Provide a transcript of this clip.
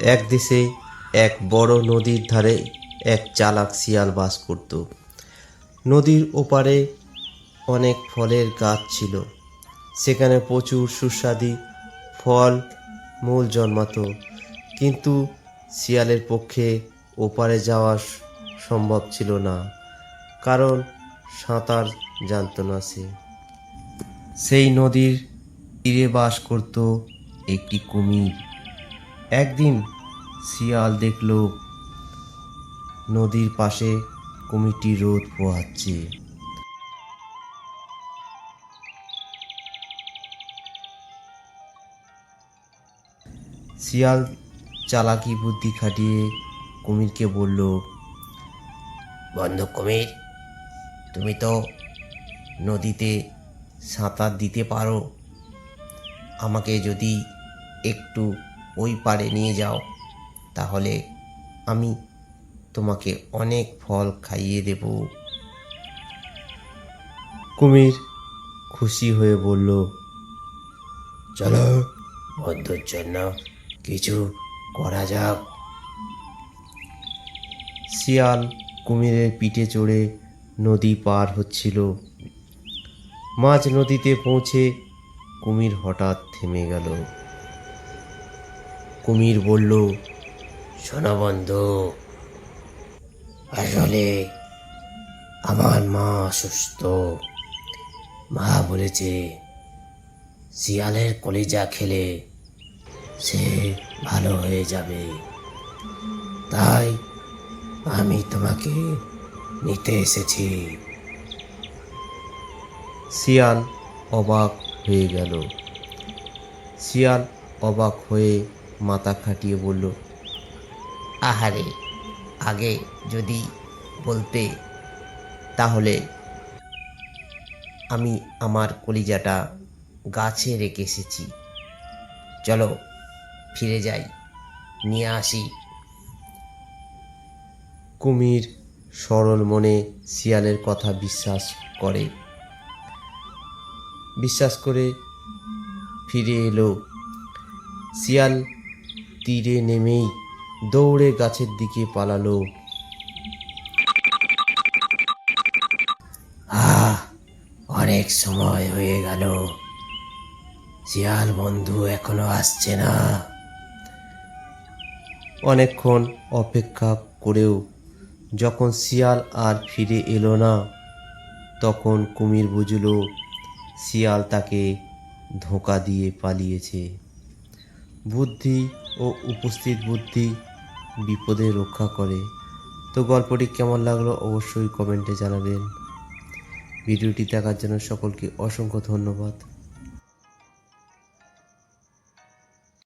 এক দেশে এক বড় নদীর ধারে এক চালাক শিয়াল বাস করত। নদীর ওপারে অনেক ফলের গাছ ছিল। সেখানে প্রচুর সুস্বাদু ফল মূল জন্মাতো। কিন্তু শিয়ালের পক্ষে ওপারে যাওয়া সম্ভব ছিল না, কারণ সাঁতার জানত না সে। সেই নদীর তীরে বাস করত একটি কুমির। একদিন শিয়াল দেখল নদীর পাশে কুমিরটি রোদ পোহাচ্ছে। শিয়াল চালাকি বুদ্ধি খাটিয়ে কুমিরকে বলল, বন্ধু কুমির, তুমি তো নদীতে সাঁতার দিতে পারো। আমাকে যদি একটু ওই পারে নিয়ে যাও। তাহলে আমি তোমাকে অনেক ফল খাইয়ে দেব। কুমির খুশি হয়ে বলল, চলো বন্ধুর জন্য কিছু করা যাক। শিয়াল কুমিরের পিঠে চড়ে নদী পার হচ্ছিল। মাঝ নদীতে পৌঁছে কুমির হঠাৎ থেমে গেল। কুমির বলল শোনো বন্ধু আসলে আমার মা অসুস্থ। মা বলেছে শিয়ালের কলিজা খেলে সে ভালো হয়ে যাবে। তাই আমি তোমাকে নিতে এসেছি। শিয়াল অবাক হয়ে গেল। শিয়াল অবাক হয়ে মাথা খাটিয়ে বলল আহারে আগে যদি বলতে তাহলে আমি আমার কলিজাটা গাছে রেখে এসেছি। চলো ফিরে যাই নিয়ে আসি। কুমির সরল মনে শিয়ালের কথা বিশ্বাস করে। বিশ্বাস করে ফিরে এলো। শিয়াল তীরে নেমেই দৌড়ে গাছের দিকে পালালো। আহ, অনেক সময় হয়ে গেল। শিয়াল বন্ধু এখনও আসছে না। অনেকক্ষণ অপেক্ষা করেও যখন শিয়াল আর ফিরে এলো না, তখন কুমির বুঝল শিয়াল তাকে ধোঁকা দিয়ে পালিয়েছে। বুদ্ধি ও উপস্থিত বুদ্ধি বিপদে রক্ষা করে। তো গল্পটি কেমন লাগল অবশ্যই কমেন্টে জানাবেন। ভিডিওটি দেখার জন্য সকলকে অসংখ্য ধন্যবাদ।